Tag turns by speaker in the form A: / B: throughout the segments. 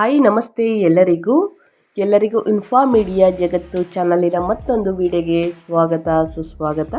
A: Hi, ನಮಸ್ತೆ ಎಲ್ಲರಿಗೂ. ಎಲ್ಲರಿಗೂ ಇನ್ಫಾ ಮೀಡಿಯಾ ಜಗತ್ತು ಚಾನಲಿನ ಮತ್ತೊಂದು ವಿಡಿಯೋಗೆ ಸ್ವಾಗತ, ಸುಸ್ವಾಗತ.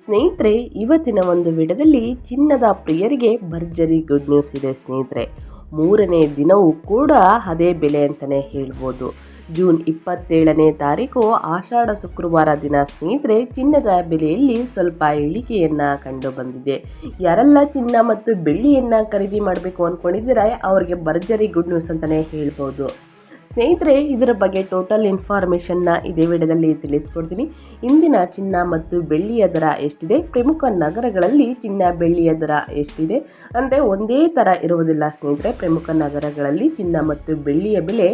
A: ಸ್ನೇಹಿತರೆ, ಇವತ್ತಿನ ಒಂದು ವಿಡದಲ್ಲಿ ಚಿನ್ನದ ಪ್ರಿಯರಿಗೆ ಭರ್ಜರಿ ಗುಡ್ ನ್ಯೂಸ್ ಇದೆ ಸ್ನೇಹಿತರೆ. ಮೂರನೇ ದಿನವೂ ಕೂಡ ಅದೇ ಬೆಲೆ ಅಂತಲೇ ಹೇಳ್ಬೋದು. ಜೂನ್ ಇಪ್ಪತ್ತೇಳನೇ ತಾರೀಕು ಆಷಾಢ ಶುಕ್ರವಾರ ದಿನ ಸ್ನೇಹಿತರೆ, ಚಿನ್ನದ ಬೆಲೆಯಲ್ಲಿ ಸ್ವಲ್ಪ ಇಳಿಕೆಯನ್ನು ಕಂಡು ಬಂದಿದೆ ಯಾರೆಲ್ಲ ಚಿನ್ನ ಮತ್ತು ಬೆಳ್ಳಿಯನ್ನು ಖರೀದಿ ಮಾಡಬೇಕು ಅಂದ್ಕೊಂಡಿದ್ದೀರಾ ಅವರಿಗೆ ಭರ್ಜರಿ ಗುಡ್ ನ್ಯೂಸ್ ಅಂತಲೇ ಹೇಳ್ಬೋದು. ಸ್ನೇಹಿತರೆ, ಇದರ ಬಗ್ಗೆ ಟೋಟಲ್ ಇನ್ಫಾರ್ಮೇಷನ್ನ ಇದೇ ವಿಡಿಯೋದಲ್ಲಿ ತಿಳಿಸ್ಕೊಡ್ತೀನಿ. ಇಂದಿನ ಚಿನ್ನ ಮತ್ತು ಬೆಳ್ಳಿಯ ದರ ಎಷ್ಟಿದೆ? ಪ್ರಮುಖ ನಗರಗಳಲ್ಲಿ ಚಿನ್ನ ಬೆಳ್ಳಿಯ ದರ ಎಷ್ಟಿದೆ? ಅಂದರೆ ಒಂದೇ ಥರ ಇರುವುದಿಲ್ಲ ಸ್ನೇಹಿತರೆ. ಪ್ರಮುಖ ನಗರಗಳಲ್ಲಿ ಚಿನ್ನ ಮತ್ತು ಬೆಳ್ಳಿಯ ಬೆಲೆ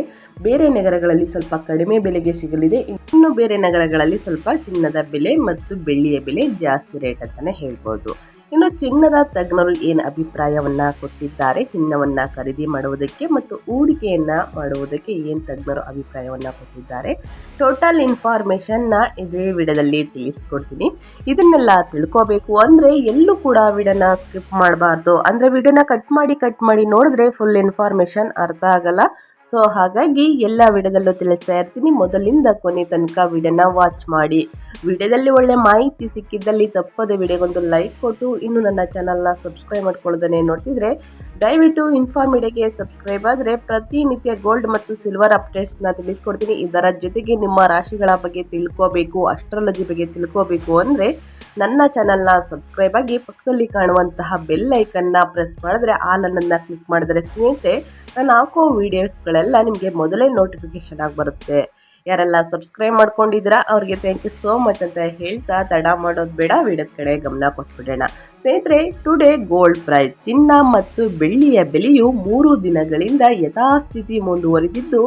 A: ಬೇರೆ ನಗರಗಳಲ್ಲಿ ಸ್ವಲ್ಪ ಕಡಿಮೆ ಬೆಲೆಗೆ ಸಿಗಲಿದೆ. ಇನ್ನು ಬೇರೆ ನಗರಗಳಲ್ಲಿ ಸ್ವಲ್ಪ ಚಿನ್ನದ ಬೆಲೆ ಮತ್ತು ಬೆಳ್ಳಿಯ ಬೆಲೆ ಜಾಸ್ತಿ ರೇಟ್ ಅಂತಲೇ ಹೇಳ್ಬೋದು. ಇನ್ನು ಚಿನ್ನದ ತಜ್ಞರು ಏನು ಅಭಿಪ್ರಾಯವನ್ನು ಕೊಟ್ಟಿದ್ದಾರೆ, ಚಿನ್ನವನ್ನು ಖರೀದಿ ಮಾಡುವುದಕ್ಕೆ ಮತ್ತು ಹೂಡಿಕೆಯನ್ನು ಮಾಡುವುದಕ್ಕೆ ಏನು ತಜ್ಞರು ಅಭಿಪ್ರಾಯವನ್ನು ಕೊಟ್ಟಿದ್ದಾರೆ ಟೋಟಲ್ ಇನ್ಫಾರ್ಮೇಷನ್ನ ಇದೇ ವಿಡಿಯೋದಲ್ಲಿ ತಿಳಿಸ್ಕೊಡ್ತೀನಿ. ಇದನ್ನೆಲ್ಲ ತಿಳ್ಕೋಬೇಕು ಅಂದರೆ ಎಲ್ಲೂ ಕೂಡ ವಿಡಿಯೋನ ಸ್ಕಿಪ್ ಮಾಡಬಾರ್ದು. ಅಂದರೆ ವಿಡಿಯೋನ ಕಟ್ ಮಾಡಿ ಕಟ್ ಮಾಡಿ ನೋಡಿದ್ರೆ ಫುಲ್ ಇನ್ಫಾರ್ಮೇಷನ್ ಅರ್ಥ ಆಗಲ್ಲ. ಸೊ ಹಾಗಾಗಿ ಎಲ್ಲ ವಿಡಿಯೋದಲ್ಲೂ ತಿಳಿಸ್ತಾ ಇರ್ತೀನಿ. ಮೊದಲಿಂದ ಕೊನೆ ತನಕ ವಿಡಿಯೋನ ವಾಚ್ ಮಾಡಿ. ವಿಡಿಯೋದಲ್ಲಿ ಒಳ್ಳೆ ಮಾಹಿತಿ ಸಿಕ್ಕಿದ್ದಲ್ಲಿ ತಪ್ಪದೆ ವಿಡಿಯೋಗೊಂದು ಲೈಕ್ ಕೊಟ್ಟು, ಇನ್ನು ನನ್ನ ಚಾನಲ್ನ ಸಬ್ಸ್ಕ್ರೈಬ್ ಮಾಡ್ಕೊಳ್ಳೋದನ್ನೇ ನೋಡ್ತಿದ್ರೆ ದಯವಿಟ್ಟು ಇನ್ಫಾರ್ಮಿಡಿಯಾಗೆ ಸಬ್ಸ್ಕ್ರೈಬ್ ಆದರೆ ಪ್ರತಿನಿತ್ಯ ಗೋಲ್ಡ್ ಮತ್ತು ಸಿಲ್ವರ್ ಅಪ್ಡೇಟ್ಸ್ನ ತಿಳಿಸ್ಕೊಡ್ತೀನಿ. ಇದರ ಜೊತೆಗೆ ನಿಮ್ಮ ರಾಶಿಗಳ ಬಗ್ಗೆ ತಿಳ್ಕೋಬೇಕು ಅಸ್ಟ್ರಾಲಜಿ ಬಗ್ಗೆ ತಿಳ್ಕೋಬೇಕು ಅಂದರೆ ನನ್ನ ಚಾನಲ್ನ ಸಬ್ಸ್ಕ್ರೈಬ್ ಆಗಿ ಪಕ್ಕದಲ್ಲಿ ಕಾಣುವಂತಹ ಬೆಲ್ ಐಕನ್ನ ಪ್ರೆಸ್ ಮಾಡಿದ್ರೆ ಆ ನನ್ನನ್ನು ಕ್ಲಿಕ್ ಮಾಡಿದ್ರೆ ಸ್ನೇಹಿತರೆ, ನಾನು ಹಾಕೋ ವೀಡಿಯೋಸ್ಗಳೆಲ್ಲ ನಿಮಗೆ ಮೊದಲೇ ನೋಟಿಫಿಕೇಶನ್ ಆಗಿ ಬರುತ್ತೆ. ಯಾರೆಲ್ಲ ಸಬ್ಸ್ಕ್ರೈಬ್ ಮಾಡ್ಕೊಂಡಿದ್ದೀರಾ, ಅವ್ರಿಗೆ ಥ್ಯಾಂಕ್ ಯು ಸೋ ಮಚ್ ಅಂತ ಹೇಳ್ತಾ ತಡ ಮಾಡೋದು ಬೇಡ, ವಿಡಿಯೋದ ಕಡೆ ಗಮನ ಕೊಟ್ಬಿಡೋಣ. ಸ್ನೇಹಿತರೆ ಟುಡೇ ಗೋಲ್ಡ್ ಪ್ರೈಸ್ ಚಿನ್ನ ಮತ್ತು ಬೆಳ್ಳಿಯ ಬೆಲೆಯು ಮೂರು ದಿನಗಳಿಂದ ಯಥಾಸ್ಥಿತಿ ಮುಂದುವರಿದಿದ್ದು,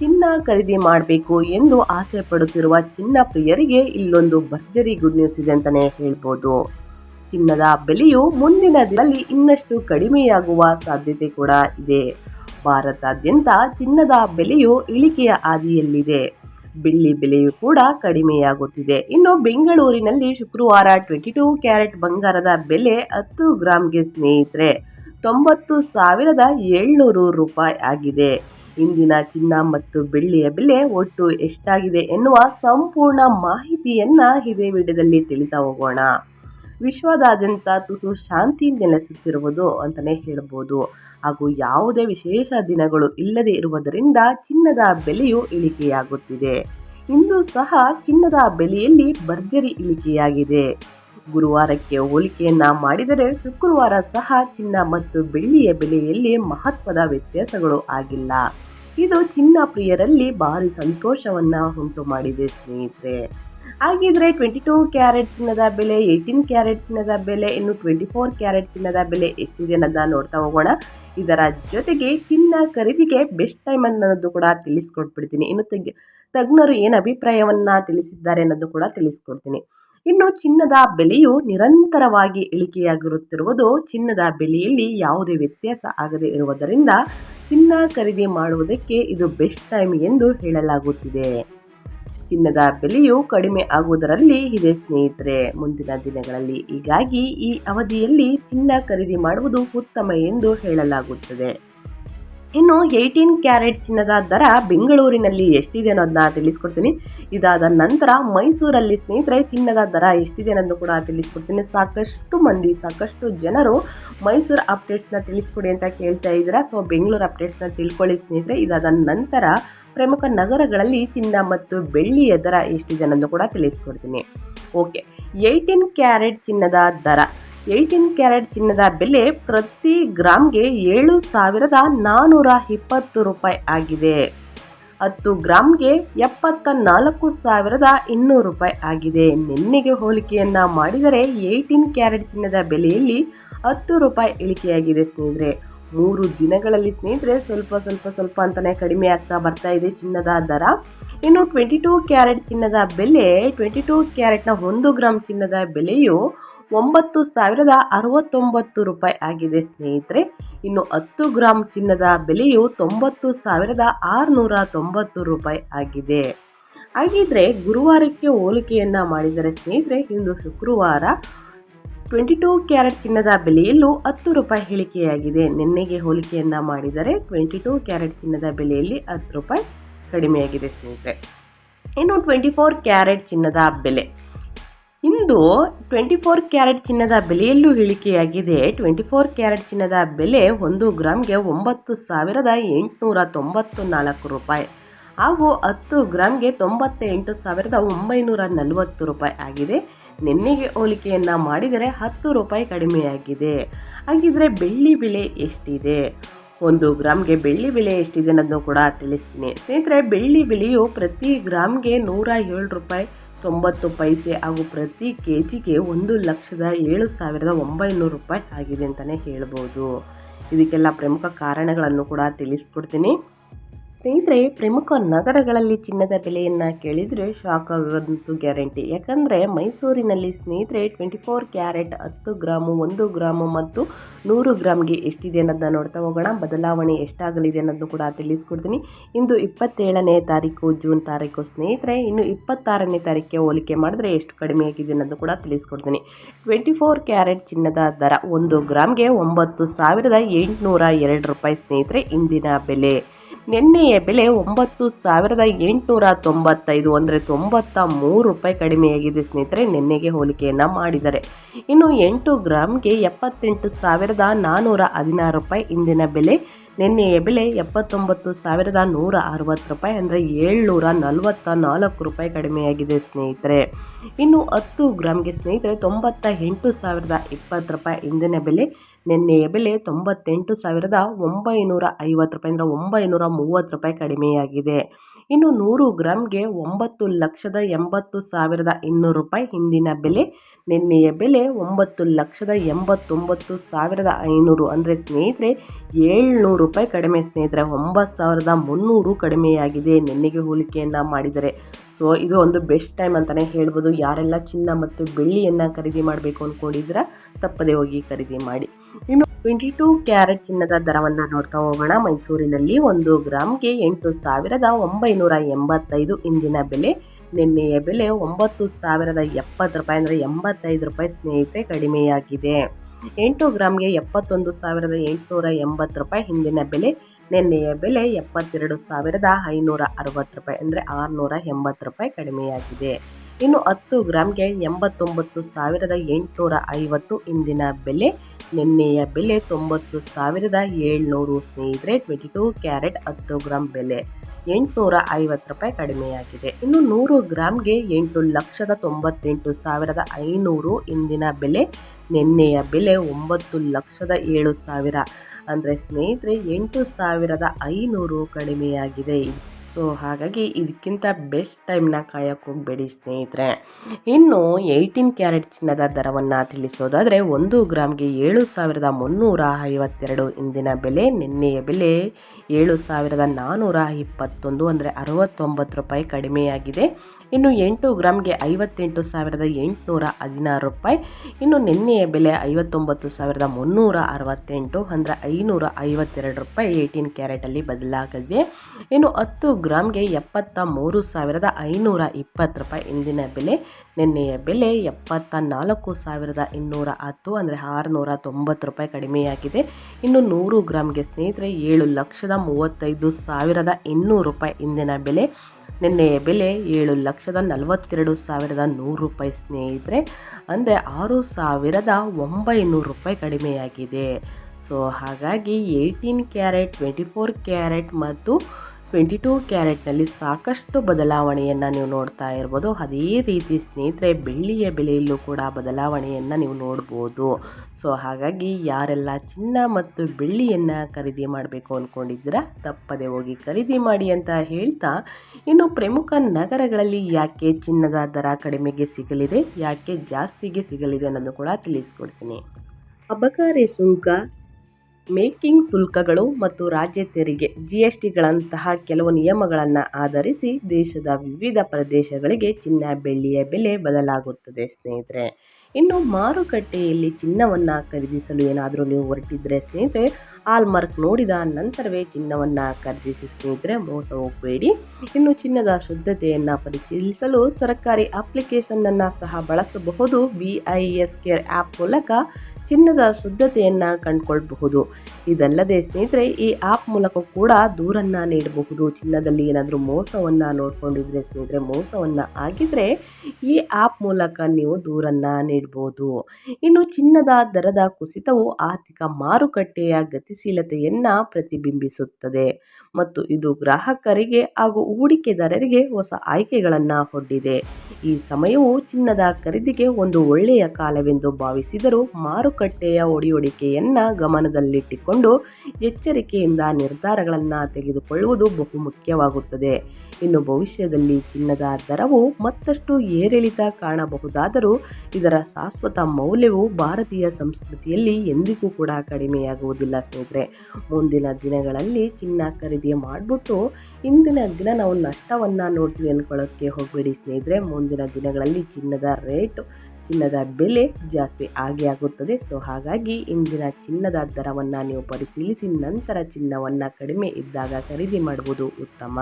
A: ಚಿನ್ನ ಖರೀದಿ ಮಾಡಬೇಕು ಎಂದು ಆಸೆ ಪಡುತ್ತಿರುವ ಚಿನ್ನ ಪ್ರಿಯರಿಗೆ ಇಲ್ಲೊಂದು ಭರ್ಜರಿ ಗುಡ್ ನ್ಯೂಸ್ ಇದೆ ಅಂತಲೇ ಹೇಳ್ಬೋದು. ಚಿನ್ನದ ಬೆಲೆಯು ಮುಂದಿನ ದಿನದಲ್ಲಿ ಇನ್ನಷ್ಟು ಕಡಿಮೆಯಾಗುವ ಸಾಧ್ಯತೆ ಕೂಡ ಇದೆ. ಭಾರತಾದ್ಯಂತ ಚಿನ್ನದ ಬೆಲೆಯು ಇಳಿಕೆಯ ಹಾದಿಯಲ್ಲಿದೆ. ಬೆಳ್ಳಿ ಬೆಲೆಯು ಕೂಡ ಕಡಿಮೆಯಾಗುತ್ತಿದೆ. ಇನ್ನು ಬೆಂಗಳೂರಿನಲ್ಲಿ ಶುಕ್ರವಾರ ಟ್ವೆಂಟಿ ಟೂ ಕ್ಯಾರೆಟ್ ಬಂಗಾರದ ಬೆಲೆ ಹತ್ತು ಗ್ರಾಮ್ಗೆ ಸ್ನೇಹಿತರೆ, ತೊಂಬತ್ತು ಸಾವಿರದ ಏಳ್ನೂರು ರೂಪಾಯಿ ಆಗಿದೆ. ಇಂದಿನ ಚಿನ್ನ ಮತ್ತು ಬೆಳ್ಳಿಯ ಬೆಲೆ ಒಟ್ಟು ಎಷ್ಟಾಗಿದೆ ಎನ್ನುವ ಸಂಪೂರ್ಣ ಮಾಹಿತಿಯನ್ನು ಇದೇ ವಿಡಿಯೋದಲ್ಲಿ ತಿಳಿತಾ ಹೋಗೋಣ. ವಿಶ್ವದಾದ್ಯಂತ ತುಸು ಶಾಂತಿ ನೆಲೆಸುತ್ತಿರುವುದು ಅಂತಲೇ ಹೇಳ್ಬೋದು. ಹಾಗೂ ಯಾವುದೇ ವಿಶೇಷ ದಿನಗಳು ಇಲ್ಲದೆ ಇರುವುದರಿಂದ ಚಿನ್ನದ ಬೆಲೆಯು ಇಳಿಕೆಯಾಗುತ್ತಿದೆ. ಇಂದು ಸಹ ಚಿನ್ನದ ಬೆಲೆಯಲ್ಲಿ ಭರ್ಜರಿ ಇಳಿಕೆಯಾಗಿದೆ. ಗುರುವಾರಕ್ಕೆ ಹೋಲಿಕೆಯನ್ನ ಮಾಡಿದರೆ ಶುಕ್ರವಾರ ಸಹ ಚಿನ್ನ ಮತ್ತು ಬೆಳ್ಳಿಯ ಬೆಲೆಯಲ್ಲಿ ಮಹತ್ವದ ವ್ಯತ್ಯಾಸಗಳು ಆಗಿಲ್ಲ. ಇದು ಚಿನ್ನ ಪ್ರಿಯರಲ್ಲಿ ಭಾರಿ ಸಂತೋಷವನ್ನು ಉಂಟು ಮಾಡಿದೆ ಸ್ನೇಹಿತರೆ. ಹಾಗಿದ್ರೆ ಟ್ವೆಂಟಿ ಟೂ ಕ್ಯಾರೆಟ್ ಚಿನ್ನದ ಬೆಲೆ ಏಯ್ಟೀನ್ ಕ್ಯಾರೆಟ್ ಚಿನ್ನದ ಬೆಲೆ, ಇನ್ನು ಟ್ವೆಂಟಿ ಫೋರ್ ಕ್ಯಾರೆಟ್ ಚಿನ್ನದ ಬೆಲೆ ಎಷ್ಟಿದೆ ಅನ್ನೋದನ್ನ ನೋಡ್ತಾ ಹೋಗೋಣ. ಇದರ ಜೊತೆಗೆ ಚಿನ್ನ ಖರೀದಿಗೆ ಬೆಸ್ಟ್ ಟೈಮ್ ಅನ್ನೋದು ಕೂಡ ತಿಳಿಸ್ಕೊಟ್ಬಿಡ್ತೀನಿ. ಇನ್ನು ತಗ್, ತಜ್ಞರು ಏನು ಅಭಿಪ್ರಾಯವನ್ನು ತಿಳಿಸಿದ್ದಾರೆ ಅನ್ನೋದು ಕೂಡ ತಿಳಿಸ್ಕೊಡ್ತೀನಿ. ಇನ್ನು ಚಿನ್ನದ ಬೆಲೆಯು ನಿರಂತರವಾಗಿ ಇಳಿಕೆಯಾಗಿರುತ್ತಿರುವುದು ಚಿನ್ನದ ಬೆಲೆಯಲ್ಲಿ ಯಾವುದೇ ವ್ಯತ್ಯಾಸ ಆಗದೇ ಇರುವುದರಿಂದ ಚಿನ್ನ ಖರೀದಿ ಮಾಡುವುದಕ್ಕೆ ಇದು ಬೆಸ್ಟ್ ಟೈಮ್ ಎಂದು ಹೇಳಲಾಗುತ್ತಿದೆ. ಚಿನ್ನದ ಬೆಲೆಯು ಕಡಿಮೆ ಆಗುವುದರಲ್ಲಿ ಇದೆ ಸ್ನೇಹಿತರೆ. ಮುಂದಿನ ದಿನಗಳಲ್ಲಿ ಹೀಗಾಗಿ ಈ ಅವಧಿಯಲ್ಲಿ ಚಿನ್ನ ಖರೀದಿ ಮಾಡುವುದು ಉತ್ತಮ ಎಂದು ಹೇಳಲಾಗುತ್ತದೆ. ಇನ್ನು ಏಯ್ಟೀನ್ ಕ್ಯಾರೆಟ್ ಚಿನ್ನದ ದರ ಬೆಂಗಳೂರಿನಲ್ಲಿ ಎಷ್ಟಿದೆ ಅನ್ನೋದನ್ನ ತಿಳಿಸ್ಕೊಡ್ತೀನಿ. ಇದಾದ ನಂತರ ಮೈಸೂರಲ್ಲಿ ಸ್ನೇಹಿತರೆ ಚಿನ್ನದ ದರ ಎಷ್ಟಿದೆ ಅನ್ನೋದು ಕೂಡ ತಿಳಿಸ್ಕೊಡ್ತೀನಿ. ಸಾಕಷ್ಟು ಮಂದಿ, ಸಾಕಷ್ಟು ಜನರು ಮೈಸೂರು ಅಪ್ಡೇಟ್ಸ್ನ ತಿಳಿಸ್ಕೊಡಿ ಅಂತ ಕೇಳ್ತಾ ಇದ್ದೀರಾ. ಸೊ, ಬೆಂಗಳೂರು ಅಪ್ಡೇಟ್ಸ್ನ ತಿಳ್ಕೊಳ್ಳಿ ಸ್ನೇಹಿತರೆ. ಇದಾದ ನಂತರ ಪ್ರಮುಖ ನಗರಗಳಲ್ಲಿ ಚಿನ್ನ ಮತ್ತು ಬೆಳ್ಳಿಯ ದರ ಎಷ್ಟಿದೆ ಅನ್ನೋದು ಕೂಡ ತಿಳಿಸ್ಕೊಡ್ತೀನಿ. ಓಕೆ, ಏಯ್ಟೀನ್ ಕ್ಯಾರೆಟ್ ಚಿನ್ನದ ದರ. ಏಯ್ಟೀನ್ ಕ್ಯಾರೆಟ್ ಚಿನ್ನದ ಬೆಲೆ ಪ್ರತಿ ಗ್ರಾಮ್ಗೆ ಏಳು ಸಾವಿರದ ನಾನ್ನೂರ ಇಪ್ಪತ್ತು ರೂಪಾಯಿ ಆಗಿದೆ. ಹತ್ತು ಗ್ರಾಮ್ಗೆ ಎಪ್ಪತ್ತ ನಾಲ್ಕು ಸಾವಿರದ ಇನ್ನೂರು ರೂಪಾಯಿ ಆಗಿದೆ. ನಿನ್ನೆಗೆ ಹೋಲಿಕೆಯನ್ನು ಮಾಡಿದರೆ ಏಯ್ಟೀನ್ ಕ್ಯಾರೆಟ್ ಚಿನ್ನದ ಬೆಲೆಯಲ್ಲಿ ಹತ್ತು ರೂಪಾಯಿ ಇಳಿಕೆಯಾಗಿದೆ ಸ್ನೇಹಿತರೆ. ಮೂರು ದಿನಗಳಲ್ಲಿ ಸ್ನೇಹಿತರೆ ಸ್ವಲ್ಪ ಸ್ವಲ್ಪ ಸ್ವಲ್ಪ ಅಂತಲೇ ಕಡಿಮೆ ಆಗ್ತಾ ಬರ್ತಾ ಇದೆ ಚಿನ್ನದ ದರ. ಇನ್ನು ಟ್ವೆಂಟಿ ಟೂ ಕ್ಯಾರೆಟ್ ಚಿನ್ನದ ಬೆಲೆ ಟ್ವೆಂಟಿ ಟೂ ಕ್ಯಾರೆಟ್ನ ಒಂದು ಗ್ರಾಮ್ ಚಿನ್ನದ ಬೆಲೆಯು ಒಂಬತ್ತು ಸಾವಿರದ ಅರವತ್ತೊಂಬತ್ತು ರೂಪಾಯಿ ಆಗಿದೆ ಸ್ನೇಹಿತರೆ. ಇನ್ನು ಹತ್ತು ಗ್ರಾಮ್ ಚಿನ್ನದ ಬೆಲೆಯು ತೊಂಬತ್ತು ಸಾವಿರದ ಆರುನೂರ ತೊಂಬತ್ತು ರೂಪಾಯಿ ಆಗಿದೆ. ಹಾಗಿದ್ರೆ ಗುರುವಾರಕ್ಕೆ ಹೋಲಿಕೆಯನ್ನು ಮಾಡಿದರೆ ಸ್ನೇಹಿತರೆ, ಇಂದು ಶುಕ್ರವಾರ ಟ್ವೆಂಟಿ ಟೂ ಕ್ಯಾರೆಟ್ ಚಿನ್ನದ ಬೆಲೆಯಲ್ಲೂ ಹತ್ತು ರೂಪಾಯಿ ಇಳಿಕೆಯಾಗಿದೆ ನಿನ್ನೆಗೆ ಹೋಲಿಕೆಯನ್ನು ಮಾಡಿದರೆ ಟ್ವೆಂಟಿ ಟೂ ಕ್ಯಾರೆಟ್ ಚಿನ್ನದ ಬೆಲೆಯಲ್ಲಿ ಹತ್ತು ರೂಪಾಯಿ ಕಡಿಮೆಯಾಗಿದೆ ಸ್ನೇಹಿತರೆ. ಇನ್ನು ಟ್ವೆಂಟಿ ಫೋರ್ ಕ್ಯಾರೆಟ್ ಚಿನ್ನದ ಬೆಲೆ. ಇಂದು ಟ್ವೆಂಟಿ ಫೋರ್ ಕ್ಯಾರೆಟ್ ಚಿನ್ನದ ಬೆಲೆಯಲ್ಲೂ ಇಳಿಕೆಯಾಗಿದೆ ಟ್ವೆಂಟಿ ಫೋರ್ ಕ್ಯಾರೆಟ್ ಚಿನ್ನದ ಬೆಲೆ ಒಂದು ಗ್ರಾಮ್ಗೆ ಒಂಬತ್ತು ಸಾವಿರದ ಎಂಟುನೂರ ತೊಂಬತ್ತು ನಾಲ್ಕು ರೂಪಾಯಿ ಹಾಗೂ ಹತ್ತು ಗ್ರಾಮ್ಗೆ ತೊಂಬತ್ತೆಂಟು ಸಾವಿರದ ಒಂಬೈನೂರ ನಲವತ್ತು ರೂಪಾಯಿ ಆಗಿದೆ. ನಿನ್ನೆಗೆ ಹೋಲಿಕೆಯನ್ನು ಮಾಡಿದರೆ ಹತ್ತು ರೂಪಾಯಿ ಕಡಿಮೆಯಾಗಿದೆ ಹಾಗಿದ್ರೆ ಬೆಳ್ಳಿ ಬೆಲೆ ಎಷ್ಟಿದೆ? ಒಂದು ಗ್ರಾಮ್ಗೆ ಬೆಳ್ಳಿ ಬೆಲೆ ಎಷ್ಟಿದೆ ಅನ್ನೋದನ್ನು ಕೂಡ ತಿಳಿಸ್ತೀನಿ. ಸ್ನೇಹಿತರೆ, ಬೆಳ್ಳಿ ಬೆಲೆಯು ಪ್ರತಿ ಗ್ರಾಮ್ಗೆ ನೂರ ಏಳು ರೂಪಾಯಿ ತೊಂಬತ್ತು ಪೈಸೆ ಹಾಗೂ ಪ್ರತಿ ಕೆ ಜಿಗೆ ಒಂದು ಲಕ್ಷದ ಏಳು ಸಾವಿರದ ಒಂಬೈನೂರು ರೂಪಾಯಿ ಆಗಿದೆ ಅಂತಲೇ ಹೇಳ್ಬೋದು. ಇದಕ್ಕೆಲ್ಲ ಪ್ರಮುಖ ಕಾರಣಗಳನ್ನು ಕೂಡ ತಿಳಿಸ್ಕೊಡ್ತೀನಿ. ಸ್ನೇಹಿತರೆ, ಪ್ರಮುಖ ನಗರಗಳಲ್ಲಿ ಚಿನ್ನದ ಬೆಲೆಯನ್ನು ಕೇಳಿದರೆ ಶಾಕ್ ಆಗೋದಂತೂ ಗ್ಯಾರಂಟಿ ಯಾಕಂದರೆ ಮೈಸೂರಿನಲ್ಲಿ ಸ್ನೇಹಿತರೆ ಟ್ವೆಂಟಿ ಫೋರ್ ಕ್ಯಾರೆಟ್ ಹತ್ತು ಗ್ರಾಮು, ಒಂದು ಗ್ರಾಮು ಮತ್ತು ನೂರು ಗ್ರಾಮ್ಗೆ ಎಷ್ಟಿದೆ ಅನ್ನೋದನ್ನ ನೋಡ್ತಾ ಹೋಗೋಣ. ಬದಲಾವಣೆ ಎಷ್ಟಾಗಲಿದೆ ಅನ್ನೋದನ್ನು ಕೂಡ ತಿಳಿಸ್ಕೊಡ್ತೀನಿ. ಇಂದು ಇಪ್ಪತ್ತೇಳನೇ ತಾರೀಕು, ಜೂನ್ ತಾರೀಕು ಸ್ನೇಹಿತರೆ, ಇನ್ನು ಇಪ್ಪತ್ತಾರನೇ ತಾರೀಕಿಗೆ ಹೋಲಿಕೆ ಮಾಡಿದ್ರೆ ಎಷ್ಟು ಕಡಿಮೆ ಆಗಿದೆ ಅನ್ನೋದು ಕೂಡ ತಿಳಿಸ್ಕೊಡ್ತೀನಿ. ಟ್ವೆಂಟಿ ಫೋರ್ ಕ್ಯಾರೆಟ್ ಚಿನ್ನದ ದರ ಒಂದು ಗ್ರಾಮ್ಗೆ ಒಂಬತ್ತು ಸಾವಿರದ ಎಂಟುನೂರ ಎರಡು ರೂಪಾಯಿ ಸ್ನೇಹಿತರೆ, ಇಂದಿನ ಬೆಲೆ. ನಿನ್ನೆಯ ಬೆಲೆ ಒಂಬತ್ತು ಸಾವಿರದ ಎಂಟುನೂರ ತೊಂಬತ್ತೈದು ಅಂದರೆ ತೊಂಬತ್ತ ಮೂರು ರೂಪಾಯಿ ಕಡಿಮೆಯಾಗಿದೆ ಸ್ನೇಹಿತರೆ, ನಿನ್ನೆಗೆ ಹೋಲಿಕೆಯನ್ನು ಮಾಡಿದ್ದಾರೆ ಇನ್ನು ಎಂಟು ಗ್ರಾಮ್ಗೆ ಎಪ್ಪತ್ತೆಂಟು ಸಾವಿರದ ನಾನ್ನೂರ ಹದಿನಾರು ರೂಪಾಯಿ ಇಂದಿನ ಬೆಲೆ ನಿನ್ನೆಯ ಬೆಲೆ ಎಪ್ಪತ್ತೊಂಬತ್ತು ಸಾವಿರದ ನೂರ ಅರವತ್ತು ರೂಪಾಯಿ ಅಂದರೆ ಏಳ್ನೂರ ನಲವತ್ತ ನಾಲ್ಕು ರೂಪಾಯಿ ಕಡಿಮೆಯಾಗಿದೆ ಸ್ನೇಹಿತರೆ. ಇನ್ನು ಹತ್ತು ಗ್ರಾಮ್ಗೆ ಸ್ನೇಹಿತರೆ ತೊಂಬತ್ತ ಎಂಟು ಸಾವಿರದ ಇಪ್ಪತ್ತು ರೂಪಾಯಿ ಇಂದಿನ ಬೆಲೆ ನಿನ್ನೆಯ ಬೆಲೆ ತೊಂಬತ್ತೆಂಟು ಸಾವಿರದ ಒಂಬೈನೂರ ಐವತ್ತು ರೂಪಾಯಿ ಅಂದರೆ ಒಂಬೈನೂರ ಮೂವತ್ತು ರೂಪಾಯಿ ಕಡಿಮೆಯಾಗಿದೆ. ಇನ್ನು ನೂರು ಗ್ರಾಮ್ಗೆ ಒಂಬತ್ತು ಲಕ್ಷದ ಎಂಬತ್ತು ಸಾವಿರದ ಇನ್ನೂರು ರೂಪಾಯಿ ಹಿಂದಿನ ಬೆಲೆ, ನಿನ್ನೆಯ ಬೆಲೆ ಒಂಬತ್ತು ಲಕ್ಷದ ಎಂಬತ್ತೊಂಬತ್ತು ಸಾವಿರದ ಐನೂರು ಅಂದರೆ ಸ್ನೇಹಿತರೆ ಏಳ್ನೂರು ರೂಪಾಯಿ ಕಡಿಮೆ ಸ್ನೇಹಿತರೆ, ಒಂಬತ್ತು ಸಾವಿರದ ಮುನ್ನೂರು ಕಡಿಮೆಯಾಗಿದೆ ನಿನ್ನೆಗೆ ಹೋಲಿಕೆಯನ್ನು ಮಾಡಿದರೆ. ಸೊ ಇದು ಒಂದು ಬೆಸ್ಟ್ ಟೈಮ್ ಅಂತಲೇ ಹೇಳ್ಬೋದು. ಯಾರೆಲ್ಲ ಚಿನ್ನ ಮತ್ತು ಬೆಳ್ಳಿಯನ್ನು ಖರೀದಿ ಮಾಡಬೇಕು ಅಂದ್ಕೊಂಡಿದ್ರೆ ತಪ್ಪದೇ ಹೋಗಿ ಖರೀದಿ ಮಾಡಿ. ಇನ್ನು ಟ್ವೆಂಟಿ ಟೂ ಕ್ಯಾರೆಟ್ ಚಿನ್ನದ ದರವನ್ನು ನೋಡ್ತಾ ಹೋಗೋಣ. ಮೈಸೂರಿನಲ್ಲಿ ಒಂದು ಗ್ರಾಮ್ಗೆ ಎಂಟು ಸಾವಿರದ ಒಂಬೈನೂರ ಎಂಬತ್ತೈದು ಇಂದಿನ ಬೆಲೆ. ನಿನ್ನೆಯ ಬೆಲೆ ಒಂಬತ್ತು ಸಾವಿರದ ಎಪ್ಪತ್ತು ರೂಪಾಯಿ ಅಂದರೆ ಎಂಬತ್ತೈದು ರೂಪಾಯಿ ಸ್ನೇಹಿತರೆ ಕಡಿಮೆಯಾಗಿದೆ. ಎಂಟು ಗ್ರಾಮ್ಗೆ ಎಪ್ಪತ್ತೊಂದು ಸಾವಿರದ ಎಂಟುನೂರ ಎಂಬತ್ತು ರೂಪಾಯಿ ಹಿಂದಿನ ಬೆಲೆ. ನಿನ್ನೆಯ ಬೆಲೆ ಎಪ್ಪತ್ತೆರಡು ಸಾವಿರದ ಐನೂರ ಅರವತ್ತು ರೂಪಾಯಿ ಅಂದರೆ ಆರುನೂರ ಎಂಬತ್ತು ರೂಪಾಯಿ ಕಡಿಮೆಯಾಗಿದೆ. ಇನ್ನು ಹತ್ತು ಗ್ರಾಮ್ಗೆ ಎಂಬತ್ತೊಂಬತ್ತು ಸಾವಿರದ ಎಂಟುನೂರ ಐವತ್ತು ಇಂದಿನ ಬೆಲೆ, ನಿನ್ನೆಯ ಬೆಲೆ ತೊಂಬತ್ತು ಸಾವಿರದ ಏಳ್ನೂರು ಸ್ನೇಹಿತರೆ ಟ್ವೆಂಟಿ ಟೂ ಕ್ಯಾರೆಟ್ ಹತ್ತು ಗ್ರಾಮ್ ಬೆಲೆ ಎಂಟುನೂರ ಐವತ್ತು ರೂಪಾಯಿ ಕಡಿಮೆಯಾಗಿದೆ. ಇನ್ನು ನೂರು ಗ್ರಾಮ್ಗೆ ಎಂಟು ಲಕ್ಷದ ತೊಂಬತ್ತೆಂಟು ಸಾವಿರದ ಐನೂರು ಇಂದಿನ ಬೆಲೆ, ನಿನ್ನೆಯ ಬೆಲೆ ಒಂಬತ್ತು ಲಕ್ಷದ ಏಳು ಸಾವಿರ ಅಂದರೆ ಸ್ನೇಹಿತರೆ, ಎಂಟು ಸಾವಿರದ ಐನೂರು ಕಡಿಮೆಯಾಗಿದೆ. ಸೊ ಹಾಗಾಗಿ ಇದಕ್ಕಿಂತ ಬೆಸ್ಟ್ ಟೈಮ್ನ ಕಾಯಕ್ಕೆ ಹೋಗಬೇಡಿ ಸ್ನೇಹಿತರೆ. ಇನ್ನು ಏಯ್ಟೀನ್ ಕ್ಯಾರೆಟ್ ಚಿನ್ನದ ದರವನ್ನು ತಿಳಿಸೋದಾದರೆ, ಒಂದು ಗ್ರಾಮ್ಗೆ ಏಳು ಸಾವಿರದ ಮುನ್ನೂರ ಐವತ್ತೆರಡು ಇಂದಿನ ಬೆಲೆ, ನಿನ್ನೆಯ ಬೆಲೆ ಏಳು ಸಾವಿರದ ನಾನ್ನೂರ ಇಪ್ಪತ್ತೊಂದು ಅಂದರೆ ಅರವತ್ತೊಂಬತ್ತು ರೂಪಾಯಿ ಕಡಿಮೆಯಾಗಿದೆ. ಇನ್ನು ಎಂಟು ಗ್ರಾಮ್ಗೆ ಐವತ್ತೆಂಟು ಸಾವಿರದ ಎಂಟುನೂರ ಹದಿನಾರು ರೂಪಾಯಿ. ಇನ್ನು ನಿನ್ನೆಯ ಬೆಲೆ ಐವತ್ತೊಂಬತ್ತು ಸಾವಿರದ ಮುನ್ನೂರ ಅರವತ್ತೆಂಟು, ಅಂದರೆ ಐನೂರ ಐವತ್ತೆರಡು ರೂಪಾಯಿ ಏಯ್ಟೀನ್ ಕ್ಯಾರೆಟಲ್ಲಿ ಬದಲಾಗಿದೆ ಇನ್ನು ಹತ್ತು ಗ್ರಾಮ್ಗೆ ಎಪ್ಪತ್ತ ಮೂರು ಸಾವಿರದ ಐನೂರ ಇಪ್ಪತ್ತು ರೂಪಾಯಿ ಇಂದಿನ ಬೆಲೆ. ನಿನ್ನೆಯ ಬೆಲೆ ಎಪ್ಪತ್ತ ನಾಲ್ಕು ಸಾವಿರದ ಇನ್ನೂರ ಹತ್ತು, ಅಂದರೆ ಆರುನೂರ ತೊಂಬತ್ತು ರೂಪಾಯಿ ಕಡಿಮೆಯಾಗಿದೆ. ಇನ್ನು ನೂರು ಗ್ರಾಮ್ಗೆ ಸ್ನೇಹಿತರೆ, ಏಳು ಲಕ್ಷದ ಮೂವತ್ತೈದು ಸಾವಿರದ ಇನ್ನೂರು ರೂಪಾಯಿ ಇಂದಿನ ಬೆಲೆ. ನಿನ್ನೆಯ ಬೆಲೆ ಏಳು ಲಕ್ಷದ ನಲವತ್ತೆರಡು ಸಾವಿರದ ನೂರು ರೂಪಾಯಿ ಸ್ನೇಹಿತರೆ, ಅಂದರೆ ಆರು ಸಾವಿರದ ಒಂಬೈನೂರು ರೂಪಾಯಿ ಕಡಿಮೆಯಾಗಿದೆ ಸೊ ಹಾಗಾಗಿ eighteen carat twenty four carat ಮತ್ತು ಟ್ವೆಂಟಿ ಟೂ ಕ್ಯಾರೆಟ್ನಲ್ಲಿ ಸಾಕಷ್ಟು ಬದಲಾವಣೆಯನ್ನು ನೀವು ನೋಡ್ತಾ ಇರ್ಬೋದು. ಅದೇ ರೀತಿ ಸ್ನೇಹಿತರೆ, ಬೆಳ್ಳಿಯ ಬೆಲೆಯಲ್ಲೂ ಕೂಡ ಬದಲಾವಣೆಯನ್ನು ನೀವು ನೋಡ್ಬೋದು. ಸೊ, ಹಾಗಾಗಿ ಯಾರೆಲ್ಲ ಚಿನ್ನ ಮತ್ತು ಬೆಳ್ಳಿಯನ್ನು ಖರೀದಿ ಮಾಡಬೇಕು ಅಂದ್ಕೊಂಡಿದ್ದೀರಾ ತಪ್ಪದೆ ಹೋಗಿ ಖರೀದಿ ಮಾಡಿ ಅಂತ ಹೇಳ್ತಾ, ಇನ್ನು ಪ್ರಮುಖ ನಗರಗಳಲ್ಲಿ ಯಾಕೆ ಚಿನ್ನದ ದರ ಕಡಿಮೆಗೆ ಸಿಗಲಿದೆ, ಯಾಕೆ ಜಾಸ್ತಿಗೆ ಸಿಗಲಿದೆ ಅನ್ನೋದು ಕೂಡ ತಿಳಿಸ್ಕೊಡ್ತೀನಿ. ಅಬಕಾರಿ ಸುಂಕ ಮೇಕಿಂಗ್ ಶುಲ್ಕಗಳು ಮತ್ತು ರಾಜ್ಯ ತೆರಿಗೆ ಜಿ ಎಸ್ ಟಿಗಳಂತಹ ಕೆಲವು ನಿಯಮಗಳನ್ನು ಆಧರಿಸಿ ದೇಶದ ವಿವಿಧ ಪ್ರದೇಶಗಳಿಗೆ ಚಿನ್ನ ಬೆಳ್ಳಿಯ ಬೆಲೆ ಬದಲಾಗುತ್ತದೆ ಸ್ನೇಹಿತರೆ. ಇನ್ನು ಮಾರುಕಟ್ಟೆಯಲ್ಲಿ ಚಿನ್ನವನ್ನು ಖರೀದಿಸಲು ಏನಾದರೂ ನೀವು ಹೊರಟಿದ್ರೆ ಸ್ನೇಹಿತರೆ ಆಲ್ಮಾರ್ಕ್ ನೋಡಿದ ನಂತರವೇ ಚಿನ್ನವನ್ನು ಖರೀದಿಸಿ ಸ್ನೇಹಿತರೆ, ಮೋಸ ಹೋಗಬೇಡಿ. ಇನ್ನು ಚಿನ್ನದ ಶುದ್ಧತೆಯನ್ನು ಪರಿಶೀಲಿಸಲು ಸರ್ಕಾರಿ ಅಪ್ಲಿಕೇಶನ್ನನ್ನು ಸಹ ಬಳಸಬಹುದು. B I S care app ಮೂಲಕ ಚಿನ್ನದ ಶುದ್ಧತೆಯನ್ನು ಕಂಡುಕೊಳ್ಬಹುದು. ಇದಲ್ಲದೆ ಸ್ನೇಹಿತರೆ, ಈ ಆ್ಯಪ್ ಮೂಲಕ ಕೂಡ ದೂರನ್ನು ನೀಡಬಹುದು. ಚಿನ್ನದಲ್ಲಿ ಏನಾದರೂ ಮೋಸವನ್ನು ನೋಡ್ಕೊಂಡಿದ್ರೆ ಸ್ನೇಹಿತರೆ, ಮೋಸವನ್ನು ಆಗಿದ್ದರೆ ಈ ಆ್ಯಪ್ ಮೂಲಕ ನೀವು ದೂರನ್ನು ನೀಡಬಹುದು ಇನ್ನು ಚಿನ್ನದ ದರದ ಕುಸಿತವು ಆರ್ಥಿಕ ಮಾರುಕಟ್ಟೆಯ ಗತಿಶೀಲತೆಯನ್ನು ಪ್ರತಿಬಿಂಬಿಸುತ್ತದೆ. ಮತ್ತು ಇದು ಗ್ರಾಹಕರಿಗೆ ಹಾಗೂ ಹೂಡಿಕೆದಾರರಿಗೆ ಹೊಸ ಆಯ್ಕೆಗಳನ್ನು ಹೊಂದಿದೆ ಈ ಸಮಯವು ಚಿನ್ನದ ಖರೀದಿಗೆ ಒಂದು ಒಳ್ಳೆಯ ಕಾಲವೆಂದು ಭಾವಿಸಿದರೂ ಮಾರುಕಟ್ಟೆಯ ಒಡೆಯೊಡಿಕೆಯನ್ನು ಗಮನದಲ್ಲಿಟ್ಟುಕೊಂಡು ಎಚ್ಚರಿಕೆಯಿಂದ ನಿರ್ಧಾರಗಳನ್ನು ತೆಗೆದುಕೊಳ್ಳುವುದು ಬಹುಮುಖ್ಯವಾಗುತ್ತದೆ ಇನ್ನು ಭವಿಷ್ಯದಲ್ಲಿ ಚಿನ್ನದ ದರವು ಮತ್ತಷ್ಟು ಏರಿಳಿತ ಕಾಣಬಹುದಾದರೂ ಇದರ ಶಾಶ್ವತ ಮೌಲ್ಯವು ಭಾರತೀಯ ಸಂಸ್ಕೃತಿಯಲ್ಲಿ ಎಂದಿಗೂ ಕೂಡ ಕಡಿಮೆಯಾಗುವುದಿಲ್ಲ ಸ್ನೇಹಿತರೆ. ಮುಂದಿನ ದಿನಗಳಲ್ಲಿ ಚಿನ್ನ ಖರೀದಿ ಮಾಡಿಬಿಟ್ಟು ಇಂದಿನ ದಿನ ನಾವು ನಷ್ಟವನ್ನು ನೋಡ್ತೀವಿ ಅಂದ್ಕೊಳ್ಳೋಕ್ಕೆ ಹೋಗಬೇಡಿ ಸ್ನೇಹಿತರೆ. ಮುಂದಿನ ದಿನಗಳಲ್ಲಿ ಚಿನ್ನದ ರೇಟ್ ಚಿನ್ನದ ಬೆಲೆ ಜಾಸ್ತಿ ಆಗಿ ಆಗುತ್ತದೆ. ಸೊ, ಹಾಗಾಗಿ ಇಂದಿನ ಚಿನ್ನದ ದರವನ್ನು ನೀವು ಪರಿಶೀಲಿಸಿ, ನಂತರ ಚಿನ್ನವನ್ನು ಕಡಿಮೆ ಇದ್ದಾಗ ಖರೀದಿ ಮಾಡುವುದು ಉತ್ತಮ.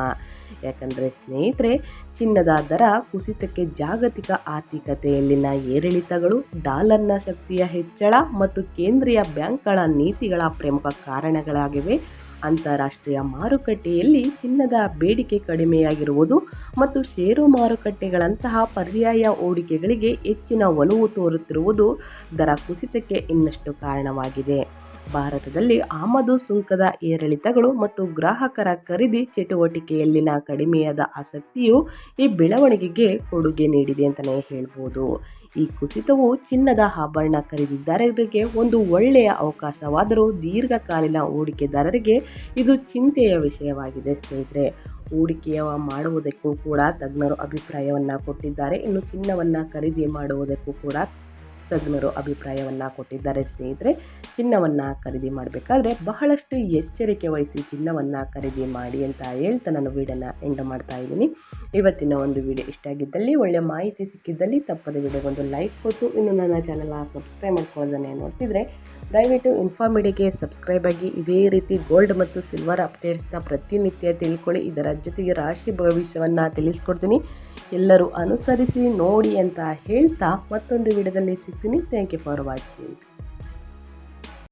A: ಯಾಕಂದರೆ ಸ್ನೇಹಿತರೆ, ಚಿನ್ನದ ದರ ಕುಸಿತಕ್ಕೆ ಜಾಗತಿಕ ಆರ್ಥಿಕತೆಯಲ್ಲಿನ ಏರಿಳಿತಗಳು, ಡಾಲರ್ನ ಶಕ್ತಿಯ ಹೆಚ್ಚಳ ಮತ್ತು ಕೇಂದ್ರೀಯ ಬ್ಯಾಂಕ್ಗಳ ನೀತಿಗಳ ಪ್ರಮುಖ ಕಾರಣಗಳಾಗಿವೆ. ಅಂತಾರಾಷ್ಟ್ರೀಯ ಮಾರುಕಟ್ಟೆಯಲ್ಲಿ ಚಿನ್ನದ ಬೇಡಿಕೆ ಕಡಿಮೆಯಾಗಿರುವುದು ಮತ್ತು ಷೇರು ಮಾರುಕಟ್ಟೆಗಳಂತಹ ಪರ್ಯಾಯ ಹೂಡಿಕೆಗಳಿಗೆ ಹೆಚ್ಚಿನ ಒಲವು ತೋರುತ್ತಿರುವುದು ದರ ಕುಸಿತಕ್ಕೆ ಇನ್ನಷ್ಟು ಕಾರಣವಾಗಿದೆ. ಭಾರತದಲ್ಲಿ ಆಮದು ಸುಂಕದ ಏರಿಳಿತಗಳು ಮತ್ತು ಗ್ರಾಹಕರ ಖರೀದಿ ಚಟುವಟಿಕೆಯಲ್ಲಿನ ಕಡಿಮೆಯಾದ ಆಸಕ್ತಿಯು ಈ ಬೆಳವಣಿಗೆಗೆ ಕೊಡುಗೆ ನೀಡಿದೆ ಅಂತಲೇ ಹೇಳ್ಬೋದು. ಈ ಕುಸಿತವು ಚಿನ್ನದ ಆಭರಣ ಖರೀದಿದಾರರಿಗೆ ಒಂದು ಒಳ್ಳೆಯ ಅವಕಾಶವಾದರೂ ದೀರ್ಘಕಾಲೀನ ಹೂಡಿಕೆದಾರರಿಗೆ ಇದು ಚಿಂತೆಯ ವಿಷಯವಾಗಿದೆ ಸ್ನೇಹಿತರೆ. ಹೂಡಿಕೆಯ ಮಾಡುವುದಕ್ಕೂ ಕೂಡ ತಜ್ಞರು ಅಭಿಪ್ರಾಯವನ್ನು ಕೊಟ್ಟಿದ್ದಾರೆ. ಇನ್ನು ಚಿನ್ನವನ್ನು ಖರೀದಿ ಮಾಡುವುದಕ್ಕೂ ಕೂಡ ತಜ್ಞರು ಅಭಿಪ್ರಾಯವನ್ನು ಕೊಟ್ಟಿದ್ದಾರೆ ಸ್ನೇಹಿತರೆ. ಚಿನ್ನವನ್ನು ಖರೀದಿ ಮಾಡಬೇಕಾದ್ರೆ ಬಹಳಷ್ಟು ಎಚ್ಚರಿಕೆ ವಹಿಸಿ ಚಿನ್ನವನ್ನು ಖರೀದಿ ಮಾಡಿ ಅಂತ ಹೇಳ್ತಾ ನಾನು ವೀಡಿಯೋನ ಎಂಡ್ ಮಾಡ್ತಾ ಇದ್ದೀನಿ. ಇವತ್ತಿನ ಒಂದು ವಿಡಿಯೋ ಇಷ್ಟ ಆಗಿದ್ದಲ್ಲಿ ಒಳ್ಳೆಯ ಮಾಹಿತಿ ಸಿಕ್ಕಿದ್ದಲ್ಲಿ ತಪ್ಪದ ವಿಡಿಯೋಗೊಂದು ಲೈಕ್ ಕೊಟ್ಟು ಇನ್ನು ನನ್ನ ಚಾನಲ್ನ ಸಬ್ಸ್ಕ್ರೈಬ್ ಮಾಡ್ಕೊಳ್ಳೋದನ್ನೇ ನೋಡ್ತಿದ್ರೆ ದಯವಿಟ್ಟು ಇನ್ಫಾರ್ಮಿಡಿಗೆ ಸಬ್ಸ್ಕ್ರೈಬ್ ಆಗಿ ಇದೇ ರೀತಿ ಗೋಲ್ಡ್ ಮತ್ತು ಸಿಲ್ವರ್ ಅಪ್ಡೇಟ್ಸ್ನ ಪ್ರತಿನಿತ್ಯ ತಿಳ್ಕೊಳ್ಳಿ. ಇದರ ಜೊತೆಗೆ ರಾಶಿ ಭವಿಷ್ಯವನ್ನು ತಿಳಿಸ್ಕೊಡ್ತೀನಿ. ಎಲ್ಲರೂ ಅನುಸರಿಸಿ ನೋಡಿ ಅಂತ ಹೇಳ್ತಾ ಮತ್ತೊಂದು ವಿಡಿಯೋದಲ್ಲಿ ಸಿಗ್ತೀನಿ. Thank you for watching